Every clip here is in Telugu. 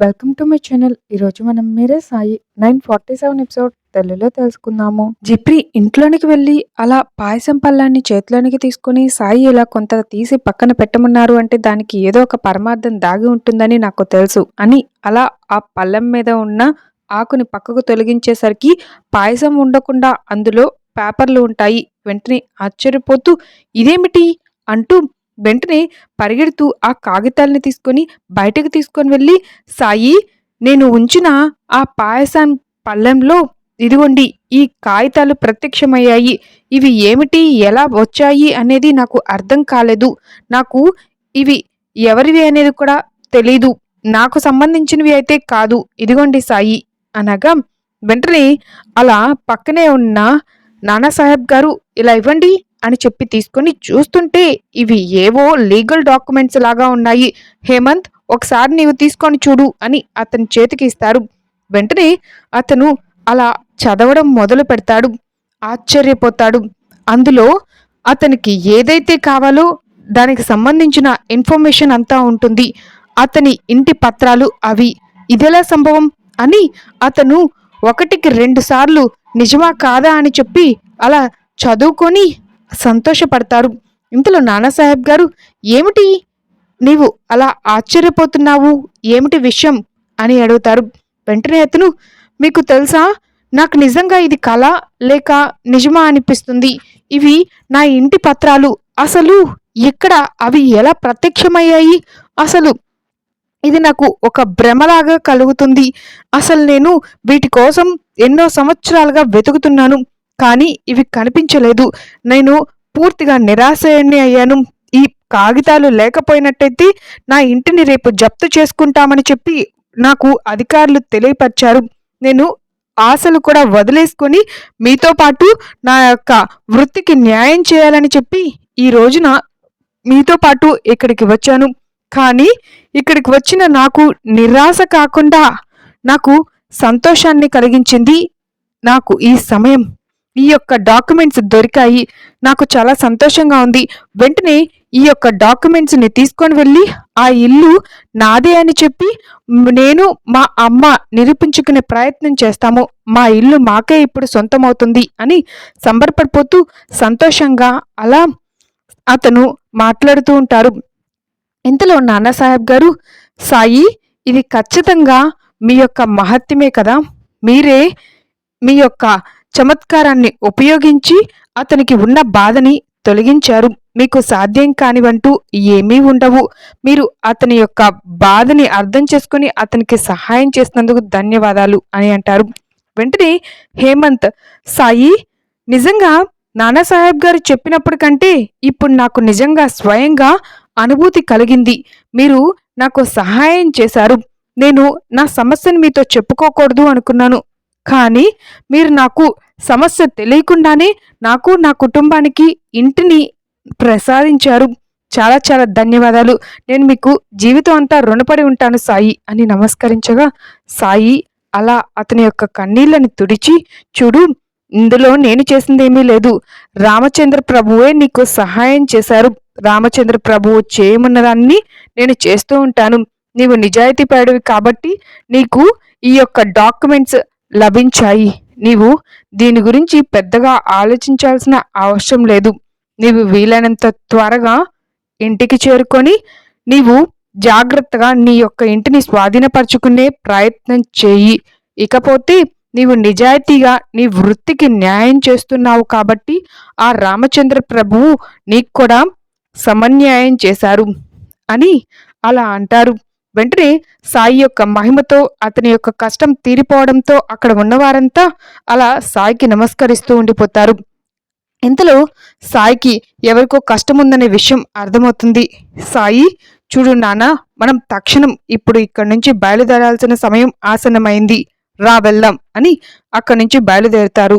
Welcome to my channel. ఈరోజు మనం మీరే Sai nine forty seven episode తెలుగులో తెలుసుకుందాము. జిప్రి ఇంట్లోనికి వెళ్ళి అలా పాయసం పళ్ళాన్ని చేతిలోనికి తీసుకుని సాయి ఇలా కొంత తీసి పక్కన పెట్టమన్నారు అంటే దానికి ఏదో ఒక పరమార్థం దాగి ఉంటుందని నాకు తెలుసు అని అలా ఆ పళ్ళెం మీద ఉన్న ఆకుని పక్కకు తొలగించేసరికి పాయసం ఉండకుండా అందులో పేపర్లు ఉంటాయి. వెంటనే ఆశ్చర్యపోతూ ఇదేమిటి? అంటూ వెంటనే పరిగెడుతూ ఆ కాగితాల్ని తీసుకొని బయటకు తీసుకొని వెళ్ళి సాయి నేను ఉంచిన ఆ పాయసం పళ్ళెంలో ఇదిగోండి ఈ కాగితాలు ప్రత్యక్షమయ్యాయి. ఇవి ఏమిటి ఎలా వచ్చాయి అనేది నాకు అర్థం కాలేదు. నాకు ఇవి ఎవరివి అనేది కూడా తెలీదు. నాకు సంబంధించినవి అయితే కాదు. ఇదిగోండి సాయి అనగా వెంటనే అలా పక్కనే ఉన్న నానాసాహెబ్ గారు ఇలా ఇవ్వండి. అని చెప్పి తీసుకొని చూస్తుంటే ఇవి ఏవో లీగల్ డాక్యుమెంట్స్ లాగా ఉన్నాయి. హేమంత్ ఒకసారి నీవు తీసుకొని చూడు అని అతని చేతికి ఇస్తారు. వెంటనే అతను అలా చదవడం మొదలు పెడతాడు. ఆశ్చర్యపోతాడు. అందులో అతనికి ఏదైతే కావాలో దానికి సంబంధించిన ఇన్ఫర్మేషన్ అంతా ఉంటుంది. అతని ఇంటి పత్రాలు అవి. ఇదెలా సంభవం? అని అతను ఒకటికి రెండు సార్లు నిజమా కాదా అని చెప్పి అలా చదువుకొని సంతోషపడతారు. ఇంతలో నానాసాహెబ్ గారు ఏమిటి? నీవు అలా ఆశ్చర్యపోతున్నావు? ఏమిటి విషయం? అని అడుగుతారు. వెంటనే అతను మీకు తెలుసా? నాకు నిజంగా ఇది కళ లేక నిజమా అనిపిస్తుంది. ఇవి నా ఇంటి పత్రాలు. అసలు ఎక్కడ అవి ఎలా ప్రత్యక్షమయ్యాయి? అసలు ఇది నాకు ఒక భ్రమలాగా కలుగుతుంది. అసలు నేను వీటి కోసం ఎన్నో సంవత్సరాలుగా వెతుకుతున్నాను. కానీ ఇవి కనిపించలేదు. నేను పూర్తిగా నిరాశయాన్ని అయ్యాను. ఈ కాగితాలు లేకపోయినట్టయితే నా ఇంటిని రేపు జప్తు చేసుకుంటామని చెప్పి నాకు అధికారులు తెలియపరిచారు. నేను ఆశలు కూడా వదిలేసుకొని మీతో పాటు నా యొక్క వృత్తికి న్యాయం చేయాలని చెప్పి ఈ రోజున మీతో పాటు ఇక్కడికి వచ్చాను. కానీ ఇక్కడికి వచ్చిన నాకు నిరాశ కాకుండా నాకు సంతోషాన్ని కలిగించింది. నాకు ఈ సమయం ఈ యొక్క డాక్యుమెంట్స్ దొరికాయి. నాకు చాలా సంతోషంగా ఉంది. వెంటనే ఈ యొక్క డాక్యుమెంట్స్ని తీసుకొని వెళ్ళి ఆ ఇల్లు నాదే అని చెప్పి నేను మా అమ్మ నిరూపించుకునే ప్రయత్నం చేస్తాము. మా ఇల్లు మాకే ఇప్పుడు సొంతమవుతుంది అని సంబరపడిపోతూ సంతోషంగా అలా అతను మాట్లాడుతూ ఉంటారు. ఇంతలో నానాసాహెబ్ గారు సాయి ఇది ఖచ్చితంగా మీ యొక్క మహత్యమే కదా. మీరే మీ యొక్క చమత్కారాన్ని ఉపయోగించి అతనికి ఉన్న బాధని తొలగించారు. మీకు సాధ్యం కానివంటూ ఏమీ ఉండవు. మీరు అతని యొక్క బాధని అర్థం చేసుకుని అతనికి సహాయం చేసినందుకు ధన్యవాదాలు అని అంటారు. వెంటనే హేమంత్ సాయి నిజంగా నానాసాహెబ్ గారు చెప్పినప్పటికంటే ఇప్పుడు నాకు నిజంగా స్వయంగా అనుభూతి కలిగింది. మీరు నాకు సహాయం చేశారు. నేను నా సమస్యను మీతో చెప్పుకోకూడదు అనుకున్నాను. కానీ మీరు నాకు సమస్య తెలియకుండానే నాకు నా కుటుంబానికి ఇంటిని ప్రసాదించారు. చాలా చాలా ధన్యవాదాలు. నేను మీకు జీవితం అంతా రుణపడి ఉంటాను సాయి అని నమస్కరించగా సాయి అలా అతని యొక్క కన్నీళ్ళని తుడిచి చూడు ఇందులో నేను చేసిందేమీ లేదు. రామచంద్ర ప్రభువే నీకు సహాయం చేశారు. రామచంద్ర ప్రభువు చేయమన్నదాన్ని నేను చేస్తూ ఉంటాను. నీవు నిజాయితీపరుడివి కాబట్టి నీకు ఈ యొక్క డాక్యుమెంట్స్ లభించాయి. నీవు దీని గురించి పెద్దగా ఆలోచించాల్సిన అవసరం లేదు. నీవు వీలైనంత త్వరగా ఇంటికి చేరుకొని నీవు జాగ్రత్తగా నీ యొక్క ఇంటిని స్వాధీనపరచుకునే ప్రయత్నం చేయి. ఇకపోతే నీవు నిజాయితీగా నీ వృత్తికి న్యాయం చేస్తున్నావు కాబట్టి ఆ రామచంద్ర ప్రభువు నీకు కూడా సమన్యాయం చేశారు అని అలా అంటారు. వెంటనే సాయి యొక్క మహిమతో అతని యొక్క కష్టం తీరిపోవడంతో అక్కడ ఉన్నవారంతా అలా సాయికి నమస్కరిస్తూ ఉండిపోతారు. ఇంతలో సాయికి ఎవరికో కష్టం ఉందనే విషయం అర్థమవుతుంది. సాయి చూడు నాన్న మనం తక్షణం ఇప్పుడు ఇక్కడి నుంచి బయలుదేరాల్సిన సమయం ఆసన్నమైంది. రా వెళ్దాం అని అక్కడి నుంచి బయలుదేరుతారు.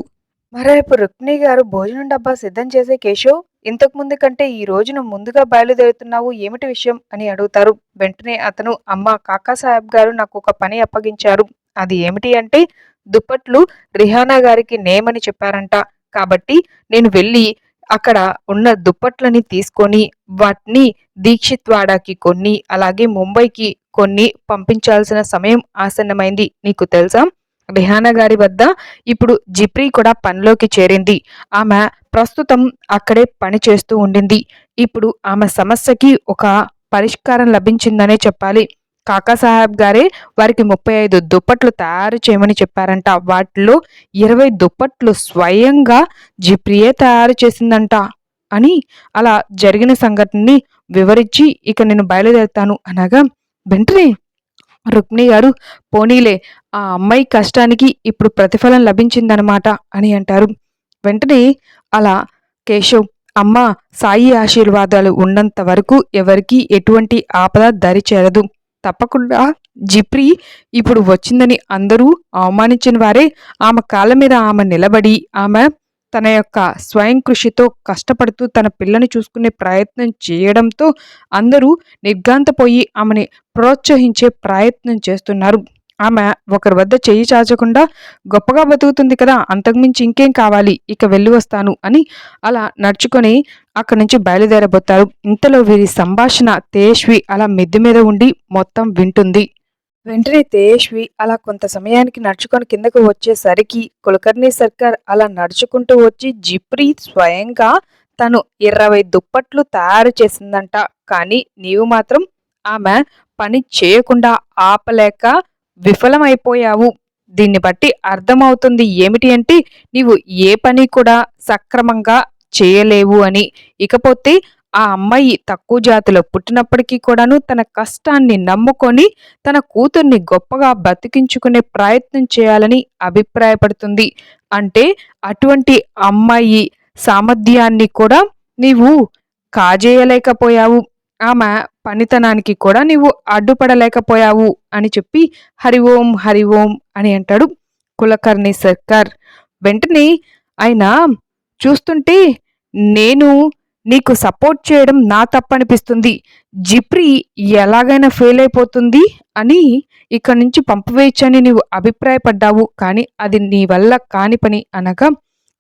మరోవైపు రుక్మిణి గారు భోజనం డబ్బా సిద్ధం చేసే కేశవ్ ఇంతకు ముందు కంటే ఈ రోజున ముందుగా బయలుదేరుతున్నావు ఏమిటి విషయం అని అడుగుతారు. వెంటనే అతను అమ్మ కాకాసాహెబ్ గారు నాకు ఒక పని అప్పగించారు. అది ఏమిటి అంటే దుప్పట్లు రిహానా గారికి నేమని చెప్పారంట. కాబట్టి నేను వెళ్ళి అక్కడ ఉన్న దుప్పట్లని తీసుకొని వాటిని దీక్షిత్వాడాకి కొన్ని అలాగే ముంబైకి కొన్ని పంపించాల్సిన సమయం ఆసన్నమైంది. నీకు తెలుసా? రిహానా గారి వద్ద ఇప్పుడు జిప్రీ కూడా పనిలోకి చేరింది. ఆమె ప్రస్తుతం అక్కడే పని చేస్తూ ఉండింది. ఇప్పుడు ఆమె సమస్యకి ఒక పరిష్కారం లభించిందనే చెప్పాలి. కాకాసాహెబ్ గారే వారికి ముప్పై ఐదు దుప్పట్లు తయారు చేయమని చెప్పారంట. వాటిలో ఇరవై దుప్పట్లు స్వయంగా జిప్రియే తయారు చేసిందంట అని అలా జరిగిన సంఘటనని వివరించి ఇక నేను బయలుదేరుతాను అనగా వెంటనే రుక్మిణి గారు పోనీలే ఆ అమ్మాయి కష్టానికి ఇప్పుడు ప్రతిఫలం లభించిందనమాట అని అంటారు. వెంటనే అలా కేశవ్ అమ్మ సాయి ఆశీర్వాదాలు ఉన్నంత వరకు ఎవరికి ఎటువంటి ఆపద దరి చేరదు తప్పకుండా జిప్రి ఇప్పుడు వచ్చిందని అందరూ అవమానించిన వారే ఆమె కాళ్ళ మీద ఆమె నిలబడి ఆమె తన యొక్క స్వయం కృషితో కష్టపడుతూ తన పిల్లని చూసుకునే ప్రయత్నం చేయడంతో అందరూ నిర్గాంతపోయి ఆమెని ప్రోత్సహించే ప్రయత్నం చేస్తున్నారు. ఆమె ఒకరి వద్ద చెయ్యి చాచకుండా గొప్పగా బతుకుతుంది కదా అంతకుమించి ఇంకేం కావాలి? ఇక వెళ్ళి వస్తాను అని అలా నడుచుకొని అక్కడి నుంచి బయలుదేరబోతారు. ఇంతలో వీరి సంభాషణ తేష్వి అలా మిద్ది మీద ఉండి మొత్తం వింటుంది. వెంటనే తేష్వి అలా కొంత సమయానికి నడుచుకొని కిందకు వచ్చేసరికి కులకర్ణి సర్కార్ అలా నడుచుకుంటూ వచ్చి జిప్రీ స్వయంగా తను ఇరవై దుప్పట్లు తయారు చేసిందంట. కానీ నీవు మాత్రం ఆమె పని చేయకుండా ఆపలేక విఫలమైపోయావు. దీన్ని బట్టి అర్థమవుతుంది ఏమిటి అంటే నీవు ఏ పని కూడా సక్రమంగా చేయలేవు అని. ఇకపోతే ఆ అమ్మాయి తక్కువ జాతిలో పుట్టినప్పటికీ కూడాను తన కష్టాన్ని నమ్ముకొని తన కూతుర్ని గొప్పగా బతికించుకునే ప్రయత్నం చేయాలని అభిప్రాయపడుతుంది. అంటే అటువంటి అమ్మాయి సామర్థ్యాన్ని కూడా నీవు కాజేయలేకపోయావు. ఆమె పనితనానికి కూడా నీవు అడ్డుపడలేకపోయావు అని చెప్పి హరి ఓం హరి ఓం అని అంటాడు కులకర్ణి సర్కార్ వెంటనే ఆయన చూస్తుంటే నేను నీకు సపోర్ట్ చేయడం నా తప్పనిపిస్తుంది. జిప్రి ఎలాగైనా ఫెయిల్ అయిపోతుంది అని ఇక్కడి నుంచి పంపవేయచ్చని నీవు అభిప్రాయపడ్డావు. కానీ అది నీ వల్ల కాని పని అనగా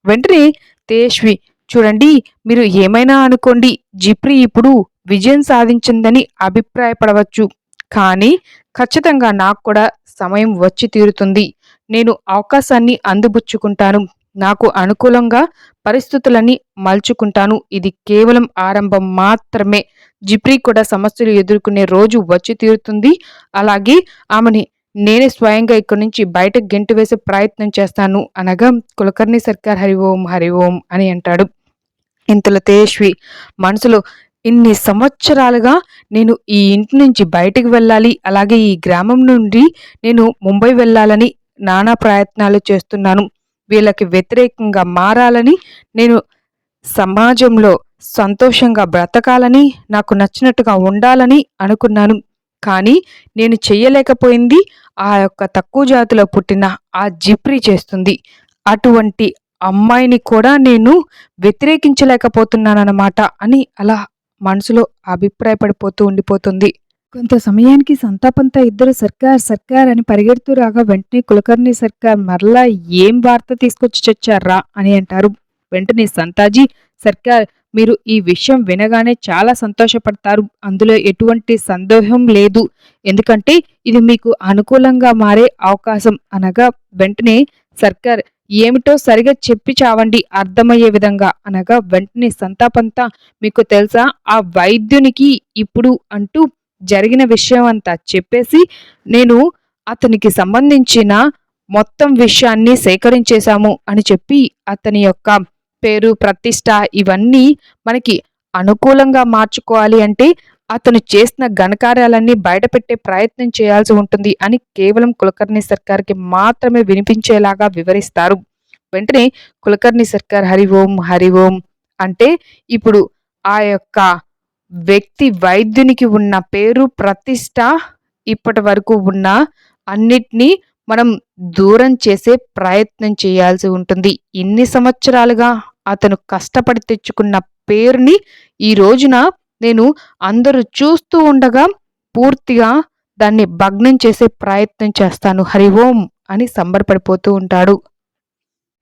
వెంటనే తేష్వి చూడండి మీరు ఏమైనా అనుకోండి జిప్రి ఇప్పుడు విజయం సాధించిందని అభిప్రాయపడవచ్చు. కానీ ఖచ్చితంగా నాకు కూడా సమయం వచ్చి తీరుతుంది. నేను అవకాశాన్ని అందుబుచ్చుకుంటాను. నాకు అనుకూలంగా పరిస్థితులని మలుచుకుంటాను. ఇది కేవలం ఆరంభం మాత్రమే. జిప్రీ కూడా సమస్యలు ఎదుర్కొనే రోజు వచ్చి తీరుతుంది. అలాగే ఆమెని నేనే స్వయంగా ఇక్కడి నుంచి బయటకు గెంటు వేసే ప్రయత్నం చేస్తాను. అనగా కులకర్ణి సర్కార్ హరి ఓం హరి ఓం అని అంటాడు. ఇంతలో తేజ్వి మనసులో ఇన్ని సంవత్సరాలుగా నేను ఈ ఇంటి నుంచి బయటకు వెళ్ళాలి. అలాగే ఈ గ్రామం నుండి నేను ముంబై వెళ్ళాలని నానా ప్రయత్నాలు చేస్తున్నాను. వీళ్ళకి వ్యతిరేకంగా మారాలని నేను సమాజంలో సంతోషంగా బ్రతకాలని నాకు నచ్చినట్టుగా ఉండాలని అనుకున్నాను. కానీ నేను చేయలేకపోయింది ఆ యొక్క తక్కువ జాతిలో పుట్టిన ఆ జిప్రి చేస్తుంది. అటువంటి అమ్మాయిని కూడా నేను వ్యతిరేకించలేకపోతున్నానన్నమాట అని అలా మనసులో అభిప్రాయపడిపోతూ ఉండిపోతుంది. కొంత సమయానికి సంతాపంతో ఇద్దరు సర్కార్ సర్కార్ అని పరిగెడుతూ రాగా వెంటనే కులకర్ణి సర్కార్ మరలా ఏం వార్త తీసుకొచ్చి చచ్చారా అని అంటారు. వెంటనే సంతాజీ సర్కార్ మీరు ఈ విషయం వినగానే చాలా సంతోషపడతారు. అందులో ఎటువంటి సందేహం లేదు. ఎందుకంటే ఇది మీకు అనుకూలంగా మారే అవకాశం అనగా వెంటనే సర్కార్ ఏమిటో సరిగా చెప్పి చావండి అర్థమయ్యే విధంగా అనగా వెంటనే సంతాపంతా మీకు తెలుసా? ఆ వైద్యునికి ఇప్పుడు అంటూ జరిగిన విషయం అంతా చెప్పేసి నేను అతనికి సంబంధించిన మొత్తం విషయాన్ని సేకరించేశాము అని చెప్పి అతని యొక్క పేరు ప్రతిష్ట ఇవన్నీ మనకి అనుకూలంగా మార్చుకోవాలి అంటే అతను చేసిన ఘనకార్యాలన్నీ బయటపెట్టే ప్రయత్నం చేయాల్సి ఉంటుంది అని కేవలం కులకర్ణి సర్కార్కి మాత్రమే వినిపించేలాగా వివరిస్తారు. వెంటనే కులకర్ణి సర్కార్ హరి ఓం హరి ఓం అంటే ఇప్పుడు ఆ యొక్క వ్యక్తి వైద్యునికి ఉన్న పేరు ప్రతిష్ట ఇప్పటి వరకు ఉన్న అన్నిటినీ మనం దూరం చేసే ప్రయత్నం చేయాల్సి ఉంటుంది. ఇన్ని సంవత్సరాలుగా అతను కష్టపడి తెచ్చుకున్న పేరుని ఈ రోజున నేను అందరూ చూస్తూ ఉండగా పూర్తిగా దాన్ని భగ్నం చేసే ప్రయత్నం చేస్తాను. హరి ఓం అని సంబరపడిపోతూ ఉంటాడు.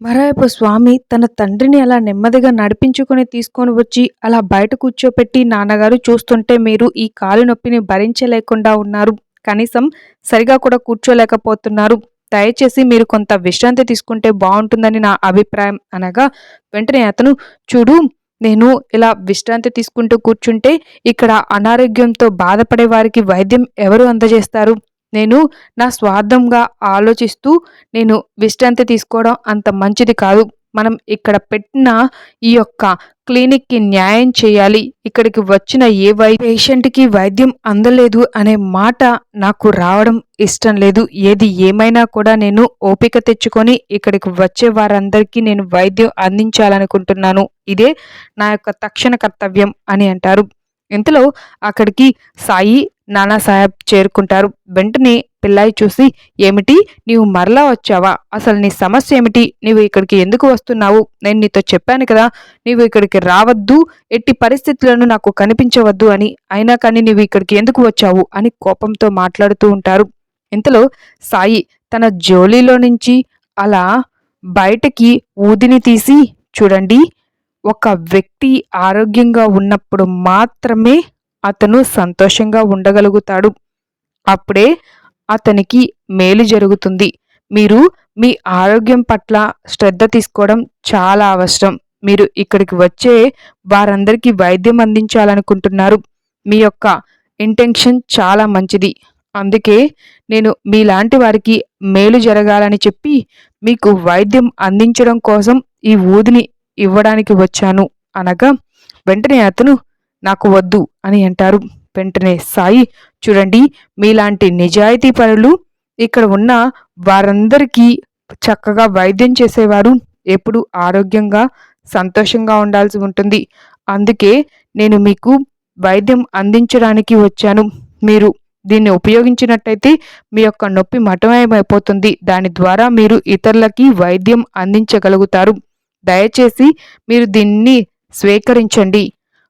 మరోవైపు స్వామి తన తండ్రిని అలా నెమ్మదిగా నడిపించుకుని తీసుకొని వచ్చి అలా బయట కూర్చోపెట్టి నాన్నగారు చూస్తుంటే మీరు ఈ కాలు నొప్పిని భరించలేకుండా ఉన్నారు. కనీసం సరిగా కూడా కూర్చోలేకపోతున్నారు. దయచేసి మీరు కొంత విశ్రాంతి తీసుకుంటే బాగుంటుందని నా అభిప్రాయం అనగా వెంటనే అతను చూడు నేను ఇలా విశ్రాంతి తీసుకుంటూ కూర్చుంటే ఇక్కడ అనారోగ్యంతో బాధపడే వారికి వైద్యం ఎవరు అందజేస్తారు? నేను నా స్వార్థంగా ఆలోచిస్తూ నేను విశ్రాంతి తీసుకోవడం అంత మంచిది కాదు. మనం ఇక్కడ పెట్టిన ఈ యొక్క క్లినిక్కి న్యాయం చేయాలి. ఇక్కడికి వచ్చిన ఏ వై పేషెంట్కి వైద్యం అందలేదు అనే మాట నాకు రావడం ఇష్టం లేదు. ఏది ఏమైనా కూడా నేను ఓపిక తెచ్చుకొని ఇక్కడికి వచ్చే వారందరికీ నేను వైద్యం అందించాలనుకుంటున్నాను. ఇదే నా యొక్క తక్షణ కర్తవ్యం అని అంటారు. ఇంతలో అక్కడికి సాయి నానాసాహెబ్ చేరుకుంటారు. వెంటనే పిల్లాయి చూసి ఏమిటి? నీవు మరలా వచ్చావా? అసలు నీ సమస్య ఏమిటి? నీవు ఇక్కడికి ఎందుకు వస్తున్నావు? నేను నీతో చెప్పాను కదా నీవు ఇక్కడికి రావద్దు. ఎట్టి పరిస్థితులను నాకు కనిపించవద్దు అని. అయినా కానీ నీవు ఇక్కడికి ఎందుకు వచ్చావు? అని కోపంతో మాట్లాడుతూ ఉంటారు. ఇంతలో సాయి తన జోలీలో నుంచి అలా బయటకి ఊదిని తీసి చూడండి ఒక వ్యక్తి ఆరోగ్యంగా ఉన్నప్పుడు మాత్రమే అతను సంతోషంగా ఉండగలుగుతాడు. అప్పుడే అతనికి మేలు జరుగుతుంది. మీరు మీ ఆరోగ్యం పట్ల శ్రద్ధ తీసుకోవడం చాలా అవసరం. మీరు ఇక్కడికి వచ్చే వారందరికీ వైద్యం అందించాలనుకుంటున్నారు. మీ యొక్క ఇంటెన్షన్ చాలా మంచిది. అందుకే నేను మీలాంటి వారికి మేలు జరగాలని చెప్పి మీకు వైద్యం అందించడం కోసం ఈ ఊదిని ఇవ్వడానికి వచ్చాను. అనగా వెంటనే అతను నాకు వద్దు అని అంటారు. వెంటనే సాయి చూడండి మీలాంటి నిజాయితీ పనులు ఇక్కడ ఉన్న వారందరికీ చక్కగా వైద్యం చేసేవారు. ఎప్పుడు ఆరోగ్యంగా సంతోషంగా ఉండాల్సి ఉంటుంది. అందుకే నేను మీకు వైద్యం అందించడానికి వచ్చాను. మీరు దీన్ని ఉపయోగించినట్టయితే మీ యొక్క నొప్పి మటమయమైపోతుంది. దాని ద్వారా మీరు ఇతరులకి వైద్యం అందించగలుగుతారు. దయచేసి మీరు దీన్ని స్వీకరించండి.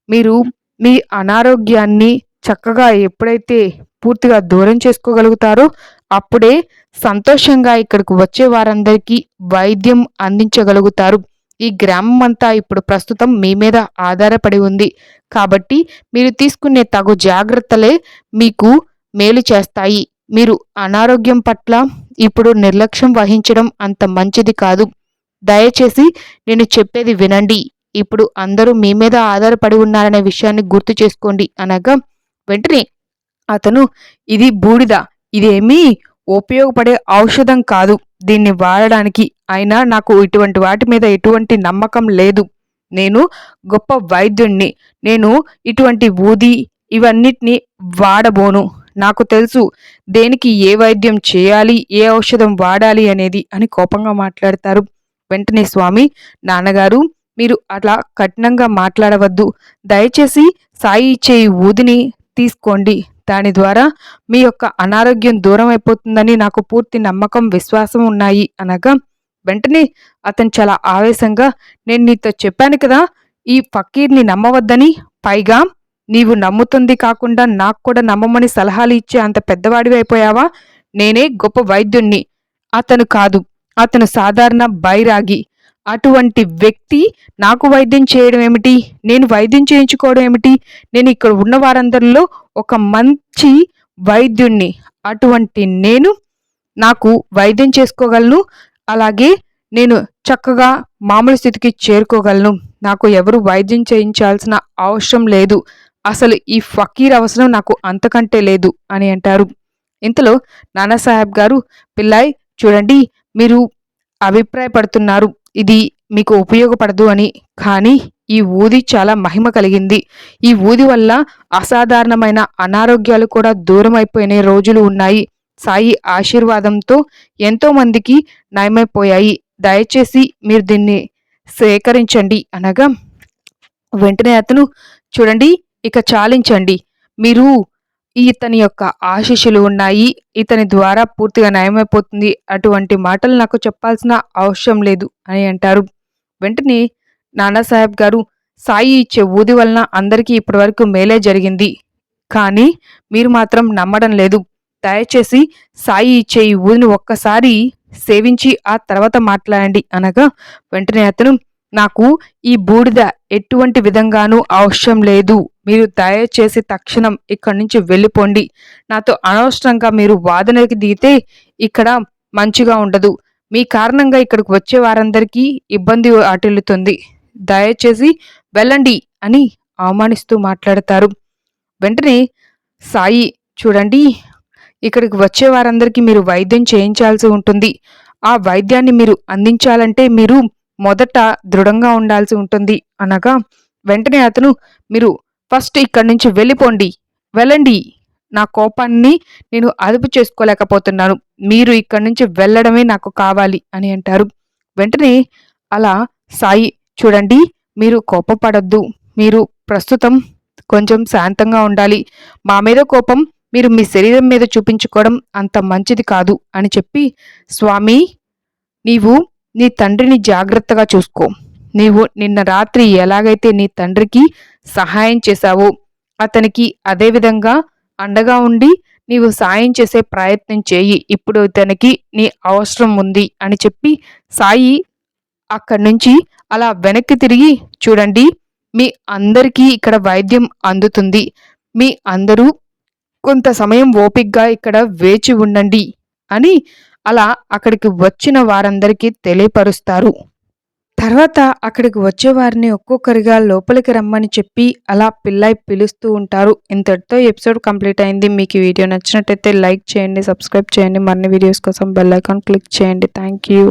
మీరు మీ అనారోగ్యాన్ని చక్కగా ఎప్పుడైతే పూర్తిగా దూరం చేసుకోగలుగుతారో అప్పుడే సంతోషంగా ఇక్కడికి వచ్చే వారందరికీ వైద్యం అందించగలుగుతారు. ఈ గ్రామం అంతా ఇప్పుడు ప్రస్తుతం మీ మీద ఆధారపడి ఉంది. కాబట్టి మీరు తీసుకునే తగు జాగ్రత్తలే మీకు మేలు చేస్తాయి. మీరు అనారోగ్యం పట్ల ఇప్పుడు నిర్లక్ష్యం వహించడం అంత మంచిది కాదు. దయచేసి నేను చెప్పేది వినండి. ఇప్పుడు అందరూ మీ మీద ఆధారపడి ఉన్నారనే విషయాన్ని గుర్తు చేసుకోండి అనగా వెంటనే అతను ఇది బూడిద ఇదేమీ ఉపయోగపడే ఔషధం కాదు దీన్ని వాడడానికి అయినా నాకు ఇటువంటి వాటి మీద ఎటువంటి నమ్మకం లేదు. నేను గొప్ప వైద్యుణ్ణి నేను ఇటువంటి ఊది ఇవన్నిటిని వాడబోను. నాకు తెలుసు దేనికి ఏ వైద్యం చేయాలి ఏ ఔషధం వాడాలి అనేది అని కోపంగా మాట్లాడతారు. వెంటనే స్వామి నాన్నగారు మీరు అలా కఠినంగా మాట్లాడవద్దు. దయచేసి సాయి ఇచ్చే ఈ ఊదిని తీసుకోండి. దాని ద్వారా మీ యొక్క అనారోగ్యం దూరం అయిపోతుందని నాకు పూర్తి నమ్మకం విశ్వాసం ఉన్నాయి అనగా వెంటనే అతను చాలా ఆవేశంగా నేను నీతో చెప్పాను కదా ఈ ఫకీర్ని నమ్మవద్దని పైగా నీవు నమ్ముతుంది కాకుండా నాకు కూడా నమ్మమని సలహాలు ఇచ్చే అంత పెద్దవాడివి అయిపోయావా? నేనే గొప్ప వైద్యుణ్ణి. అతను కాదు. అతను సాధారణ బైరాగి. అటువంటి వ్యక్తి నాకు వైద్యం చేయడం ఏమిటి? నేను వైద్యం చేయించుకోవడం ఏమిటి? నేను ఇక్కడ ఉన్న వారందరిలో ఒక మంచి వైద్యుణ్ణి. అటువంటి నేను నాకు వైద్యం చేసుకోగలను. అలాగే నేను చక్కగా మామూలు స్థితికి చేరుకోగలను. నాకు ఎవరు వైద్యం చేయించాల్సిన అవసరం లేదు. అసలు ఈ ఫకీర్ అవసరం నాకు అంతకంటే లేదు అని అంటారు. ఇంతలో నానాసాహెబ్ గారు పిల్లాయ్ చూడండి మీరు అభిప్రాయపడుతున్నారు. ఇది మీకు ఉపయోగపడదు అని. కానీ ఈ ఊది చాలా మహిమ కలిగింది. ఈ ఊది వల్ల అసాధారణమైన అనారోగ్యాలు కూడా దూరం అయిపోయిన రోజులు ఉన్నాయి. సాయి ఆశీర్వాదంతో ఎంతో మందికి నయమైపోయాయి. దయచేసి మీరు దీన్ని సేకరించండి అనగా వెంటనే అతను చూడండి ఇక చాలించండి. మీరు ఇతని యొక్క ఆశీస్సులు ఉన్నాయి. ఇతని ద్వారా పూర్తిగా నయమైపోతుంది. అటువంటి మాటలు నాకు చెప్పాల్సిన అవసరం లేదు అని అంటారు. వెంటనే నానాసాహెబ్ గారు సాయి ఇచ్చే ఊది వలన అందరికీ ఇప్పటివరకు మేలే జరిగింది. కానీ మీరు మాత్రం నమ్మడం లేదు. దయచేసి సాయి ఇచ్చే ఈ ఊదిని ఒక్కసారి సేవించి ఆ తర్వాత మాట్లాడండి అనగా వెంటనే అతను నాకు ఈ బూడిద ఎటువంటి విధంగానూ అవసరం లేదు. మీరు దయచేసి తక్షణం ఇక్కడి నుంచి వెళ్ళిపోండి. నాతో అనవసరంగా మీరు వాదనకి దిగితే ఇక్కడ మంచిగా ఉండదు. మీ కారణంగా ఇక్కడికి వచ్చే వారందరికీ ఇబ్బంది వాటిల్లుతుంది దయచేసి వెళ్ళండి అని అవమానిస్తూ మాట్లాడతారు. వెంటనే సాయి చూడండి ఇక్కడికి వచ్చే వారందరికీ మీరు వైద్యం చేయించాల్సి ఉంటుంది. ఆ వైద్యాన్ని మీరు అందించాలంటే మీరు మొదట దృఢంగా ఉండాల్సి ఉంటుంది. అనగా వెంటనే అతను మీరు ఫస్ట్ ఇక్కడి నుంచి వెళ్ళిపోండి. వెళ్ళండి. నా కోపాన్ని నేను అదుపు చేసుకోలేకపోతున్నాను. మీరు ఇక్కడి నుంచి వెళ్ళడమే నాకు కావాలి అని అంటారు. వెంటనే అలా సాయి చూడండి మీరు కోపపడద్దు. మీరు ప్రస్తుతం కొంచెం శాంతంగా ఉండాలి. మా మీద కోపం మీరు మీ శరీరం మీద చూపించుకోవడం అంత మంచిది కాదు అని చెప్పి స్వామి నీవు నీ తండ్రిని జాగ్రత్తగా చూసుకో. నీవు నిన్న రాత్రి ఎలాగైతే నీ తండ్రికి సహాయం చేశావో అతనికి అదేవిధంగా అండగా ఉండి నీవు సాయం చేసే ప్రయత్నం చేయి. ఇప్పుడు ఇతనికి నీ అవసరం ఉంది అని చెప్పి సాయి అక్కడి నుంచి అలా వెనక్కి తిరిగి చూడండి మీ అందరికీ ఇక్కడ వైద్యం అందుతుంది. మీ అందరూ కొంత సమయం ఓపిక్గా ఇక్కడ వేచి ఉండండి అని అలా అక్కడికి వచ్చిన వారందరికీ తెలియపరుస్తారు. తర్వాత అక్కడికి వచ్చేవారిని ఒక్కొక్కరిగా లోపలికి రమ్మని చెప్పి అలా పిల్లై పిలుస్తూ ఉంటారు. ఇంతటితో ఎపిసోడ్ కంప్లీట్ అయింది. మీకు ఈ వీడియో నచ్చినట్టయితే లైక్ చేయండి సబ్స్క్రైబ్ చేయండి. మరిన్ని వీడియోస్ కోసం బెల్ ఐకాన్ క్లిక్ చేయండి. Thank you.